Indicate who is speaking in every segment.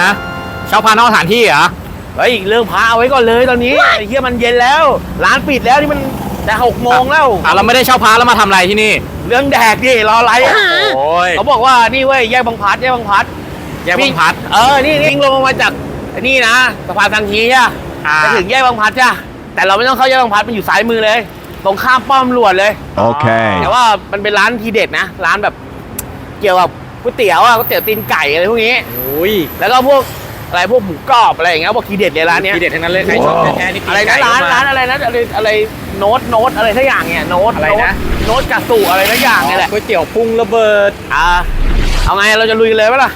Speaker 1: ฮะเช่าพานอกสถานที่เหรอ
Speaker 2: เฮ้ยเรื่องพาเอาไว้ก่อนเลยตอนนี้ไอ้เหี้ยมันเย็นแล้ว ร้านปิดแล้วนี่มันจะหกโมงแล้ว
Speaker 1: อะเราไม่ได้เช่าพาแล้วมาทำอะไรที่นี่
Speaker 2: เรื่องแดกดิรออะไรอะ
Speaker 1: โอ้ย
Speaker 2: เขาบอกว่านี่เว้ยแยกบางพลัดแยกบางพลัด
Speaker 1: แยกบางพลัด
Speaker 2: เออนี่วิ่งลงมาจากไอ้นี่นะสะพานสังฮีอะ
Speaker 1: อ่า
Speaker 2: จะถึงแยกบางพลัดจ้ะแต่เราไม่ต้องเข้าแยกบางพลัดมันอยู่ซ้ายมือเลย ตรงข้ามป้อมตำรวจเลย
Speaker 3: Okay.
Speaker 2: แต่ว่ามันเป็นร้านทีเด็ดนะ ร้านแบบเกี่ยวกับ ก๋วยเตี๋ยวอะก๋วยเตี๋ยวตีนไก่อะไรพวกนี้
Speaker 1: โอ้ย
Speaker 2: แล้วก็พวกอะไรพวกหมูกรอบอะไรอย่างเงี้ยบอกทีเด็ดเลยร้านเนี้ย
Speaker 1: ทีเด็ดทั้งนั้นเลยใครชอบแท้ๆนี่ปี
Speaker 2: อะไร
Speaker 1: ไก่
Speaker 2: นะร้าน
Speaker 1: ก็ม
Speaker 2: ร้านอะไรนะอะไรอะไรโน้ตโน้ตอะไรทักอย่างเนี่ยโน้ต
Speaker 1: อะไรนะ
Speaker 2: โน้ตกระสุอะไรทักอย่างเนี่ยแหละ
Speaker 1: ก๋วยเตี๋ยวปรุงระเบิด
Speaker 2: อ่าเอาไงเราจะลุยเลยปะล่ะ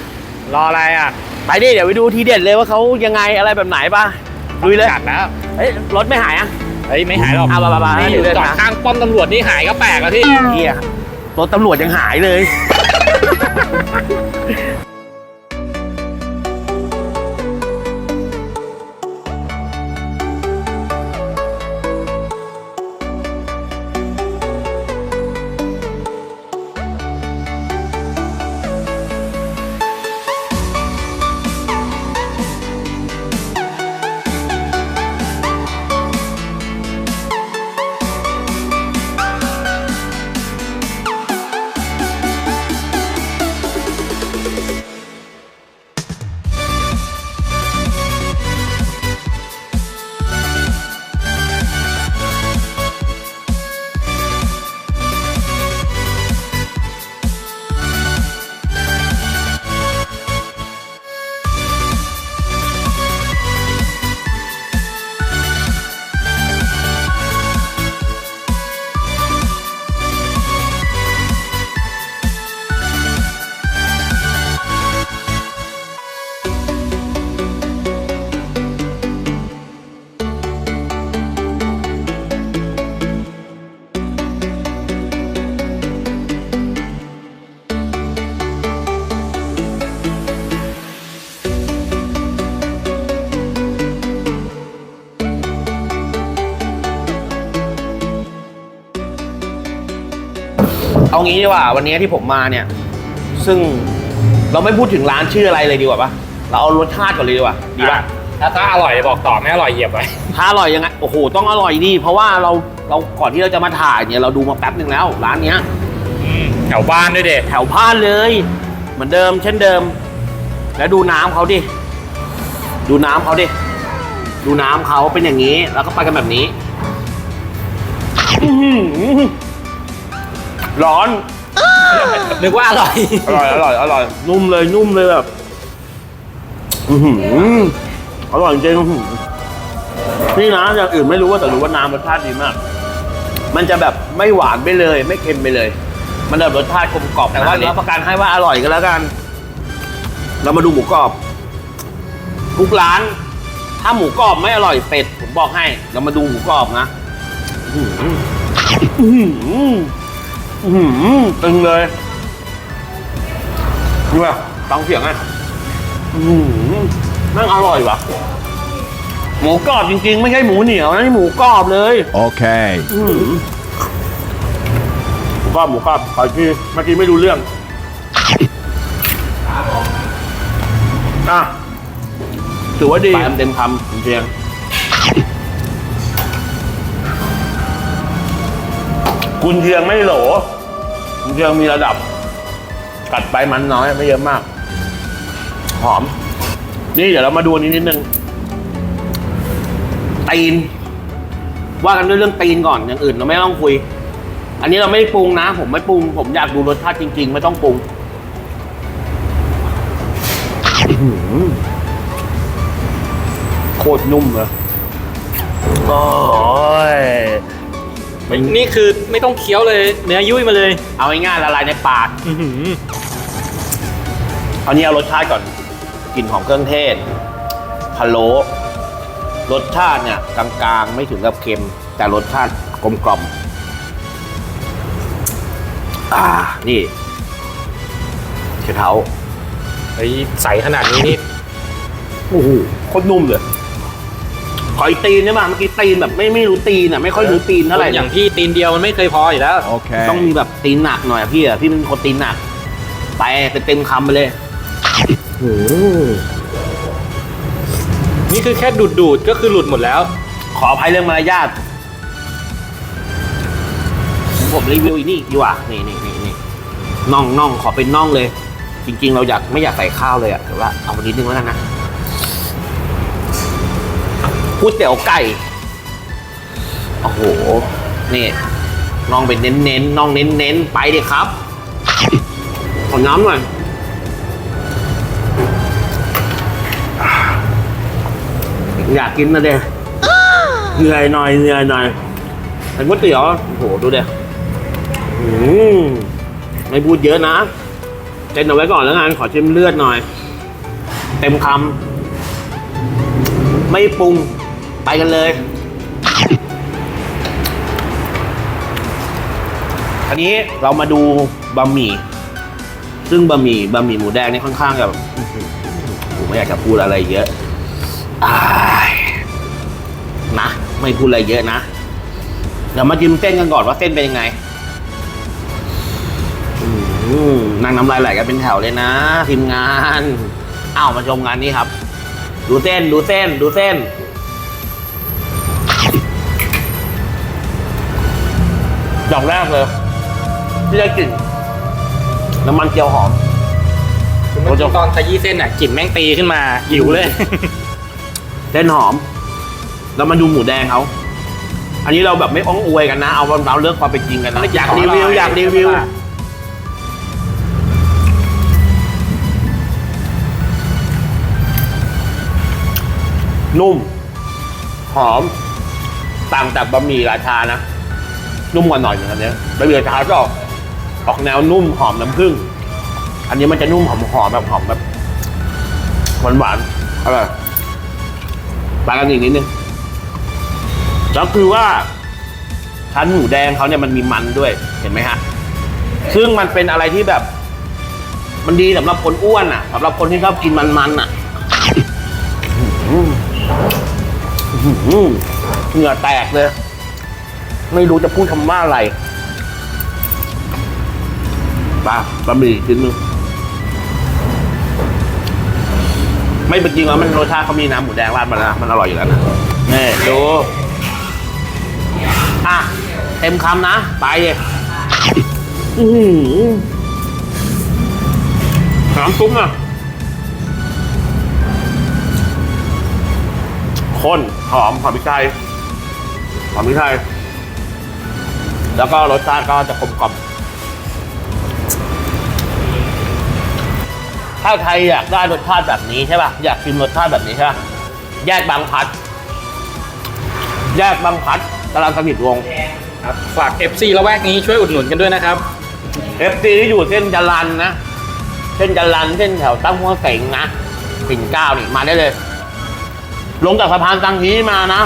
Speaker 1: รออะไรอะ
Speaker 2: ไปดิเดี๋ยวไปดูทีเด็ดเลยว่าเขายังไงอะไรแบบไหนป่ะลุยเลย
Speaker 1: จัดแล้ว
Speaker 2: เฮ้ยรถไม่หายอะ
Speaker 1: เฮ้ยไม่หายหรอก
Speaker 2: อะมาๆๆ
Speaker 1: นี่
Speaker 2: ให้ดูเลย
Speaker 1: จอด
Speaker 2: นะ
Speaker 1: ข้างป้อมตำรวจนี่หายก็แปลกแล้วพี่
Speaker 2: เฮียรถตำรวจยังหายเลย 啊。เอางี้ดีกว่าวันนี้ที่ผมมาเนี่ย ซึ่งเราไม่พูดถึงร้านชื่ออะไรเลยดีกว่าปะเราเอารสชาติก่อนเลยดีกว่าดีป่ะ
Speaker 1: ถ้าถ้าอร่อยบอกต่อไม่อร่อยเหยียบไว้
Speaker 2: ถ้าอร่อยยังไงโอ้โหต้องอร่อยดี เพราะว่าเราเราก่อนที่เราจะมาถ่ายเนี่ยเราดูมาแป๊บหนึ่งแล้ว ร้านเนี้ย
Speaker 1: อืมแถวบ้านด้วยเด็
Speaker 2: แถวพานเลย เหมือนเดิม เช่นเดิม แล้วดูน้ำเขาดิ ดูน้ำเขาดิ ดูน้ำเขาเป็นอย่างนี้ แล้วก็ไปกันแบบนี้อื้อหือ ร้อน
Speaker 1: นึกว่าอร่อย
Speaker 2: อร่อย อร่อย อร่อย นุ่มเลย นุ่มเลยแบบ อือหืออร่อยจริงอื้อหือนี่นะอย่างอื่นไม่รู้ว่าแต่รู้ว่าน้ำรสชาติดีมาก มันจะแบบไม่หวานไปเลย ไม่เค็มไปเลย มันแบบรสชาติกลมกล่อมแต่ว่ารับประกันให้ว่าอร่อยกันแล้วกัน เรามาดูหมูกรอบ ทุกร้าน ถ้าหมูกรอบไม่อร่อยเป็ดผมบอกให้ เรามาดูหมูกรอบนะ อื้อหืออื้อหืออื้อหือตึงเลยดูแบบฟังเสียงอะอื้อหือแม่งอร่อยว่ะ หมูกรอบจริงๆ ไม่ใช่หมูเหนียวนะนี่หมูกรอบเลย
Speaker 3: Okay.
Speaker 2: อืมหมูกรอบหมูกรอบขออีกทีเมื่อกี้ไม่รู้เรื่อง อะถือว่าดีเต็มคำคุณเชียง คุณเชียงไม่โหลคุณเชียงมีระดับ กัดไปมันน้อยไม่เยอะมาก หอม นี่เดี๋ยวเรามาดูอันนี้นิดนึงตีน ว่ากันด้วยเรื่องตีนก่อนอย่างอื่นเราไม่ต้องคุย อันนี้เราไม่ปรุงนะ ผมไม่ปรุง ผมอยากดูรสชาติจริง ๆ ไม่ต้องปรุงโคตรนุ่มเลยโอ้ย
Speaker 1: นี่คือไม่ต้องเคี้ยวเลย เนื้อยุ่ยมาเลย
Speaker 2: เอาง่ายๆละลายในปาก
Speaker 1: อื้อหือ
Speaker 2: เอานี้เอารสชาติก่อนกลิ่นของเครื่องเทศพะโล้รสชาติเนี่ยกลางๆไม่ถึงกับเค็ม แต่รสชาติกลมกล่อมอ่านี่เช้า
Speaker 1: เฮ้ยใสขนาดนี้นี่
Speaker 2: โอ้โหโคตรนุ่มเลย ขออีกตีนได้ไหมเมื่อกี้ตีนแบบไม่ไม่รู้ตีนอะไม่ค่อยรู้ตีนเท่าไหร่
Speaker 1: คนอย่างพี่ตีนเดียวมันไม่เคยพออยู่แล้ว
Speaker 3: Okay.
Speaker 2: ต้องมีแบบตีนหนักหน่อยอะพี่อะพี่เป็นคนตีนหนัก ไปเต็มๆคำไปเลย โอ้โห
Speaker 1: นี่คือแค่ดูดดูดๆก็คือหลุดหมดแล้ว
Speaker 2: ขออภัยเรื่องมารยาท ผมรีวิวอีนี่ดีกว่า นี่นี่นี่นี่น่องน่องขอเป็นน่องเลย จริง ๆ เราอยากไม่อยากใส่ข้าวเลยอะแต่ว่าเอาไปนิดนึงแล้วกันนะ ก๋วยเตี๋ยวไก่ โอ้โห นี่น่องเป็นเน้นเน้นๆน่องเน้นเน้นๆไปดิครับ ขอน้ำหน่อยอยากกินนะเด้เหนื่อยหน่อยเหนื่อยหน่อยแต่ก๋วยเตี๋ยวโอ้โหดูเดี๋ยอืมไม่พูดเยอะนะเต้นเอาไว้ก่อนแล้วกันขอชิมเลือดหน่อย เต็มคำไม่ปรุง ไปกันเลย อันนี้เรามาดูบะหมี่ ซึ่งบะหมี่บะหมี่หมูแดงนี่ค่อนข้างแบบหือผมไม่อยากจะพูดอะไรเยอะอนะ ไม่พูดอะไรเยอะนะ เดี๋ยวมาจิ้มเส้นกันก่อนว่าเส้นเป็นยังไงนั่งน้ำลายไหลกันเป็นแถวเลยนะทีมงาน อ้าวมาชมงานนี้ครับ ดูเส้น ดูเส้น ดูเส้น ดอกแรกเลย ที่ได้กลิ่นน้ำมันเจียวหอม
Speaker 1: คือเมื่อกี้ตอนขยี้เส้นอะกลิ่นแม่งตีขึ้นมาหิวเลย
Speaker 2: เส้นหอม แล้วมาดูหมูแดงเขาอันนี้เราแบบไม่อ้องอวยกันนะ เอาเราเลือกความเป็นจริงกันนะอยากรีวิวอยากรีวิวนุ่ม หอม ต่างจากบะหมี่ราชานะ นุ่มกว่าหน่อยอย่างอันเนี้ยบะหมี่ราชาก็ออกแนวนุ่มหอมน้ำผึ้งอันนี้มันจะนุ่มหอมหอมแบบหอมแบบหวานหวานๆอร่อยต่างกันอีกนิดนึงแล้วคือว่าชั้นหมูแดงเขาเนี่ยมันมีมันด้วยเห็นไหมฮะ ซึ่งมันเป็นอะไรที่แบบ มันดีสำหรับคนอ้วนอะสำหรับคนที่ชอบกินมันๆอะอื้อหือเหงื่อแตกเลย ไม่รู้จะพูดคำว่าอะไรปลาบะหมี่ชิ้นหนึงไม่เป็นจริงแล้วมันรสชาติเขามีน้ำหมูแดงราดมาแล้วนะมันอร่อยอยู่แล้วนะนี่ดูอะเต็มคำนะ ไปเลยอื้อหือน้ำซุปอะข้นหอมหอมพริกไทยหอมพริกไทย แล้วก็รสชาติก็จะกลมกล่อมถ้าใครอยากได้รสชาติแบบนี้ใช่ป่ะ อยากกินรสชาติแบบนี้ใช่ป่ะ แยกบางพลัด แยกบางพลัดตลาดสมิทวงศ์
Speaker 1: ครับฝาก FC ละแวกนี้ช่วยอุดหนุนกันด้วยนะครับ
Speaker 2: เอฟซีที่อยู่เส้นจรันนะ เส้นจรันเส้นแถวตั้งหัวเสงนะปิ่นเกล้านี่มาได้เลย ลงจากสะพานตังฮีมานะ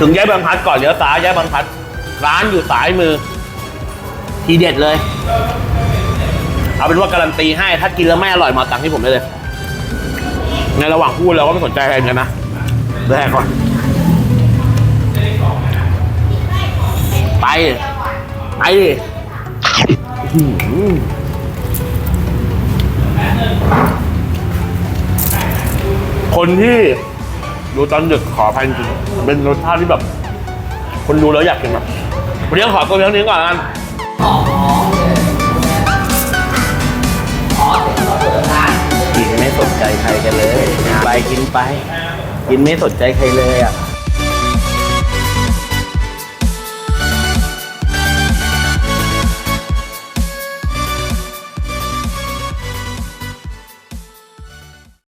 Speaker 2: ถึงแยกบางพลัดก่อนเลี้ยวซ้ายแยกบางพลัดร้านอยู่ซ้ายมือ ทีเด็ดเลย เอาเป็นว่าการันตีให้ ถ้ากินแล้วไม่อร่อยมาตังที่ผมได้เลย ในระหว่างพูดเราก็ไม่สนใจอะไรเหมือนกันนะแรกก่อน ไป ไปดิอื้อหือคนที่ ดูตอนดึกขออภัยจริงๆเป็นรสชาติที่แบบ คนดูแล้วอยากกินแบบวันนี้ขอตัวเพียงนี้ก่อนละกันกินไม่สนใจใครกันเลย ไปกินไป กินไม่สนใจใครเลยอะ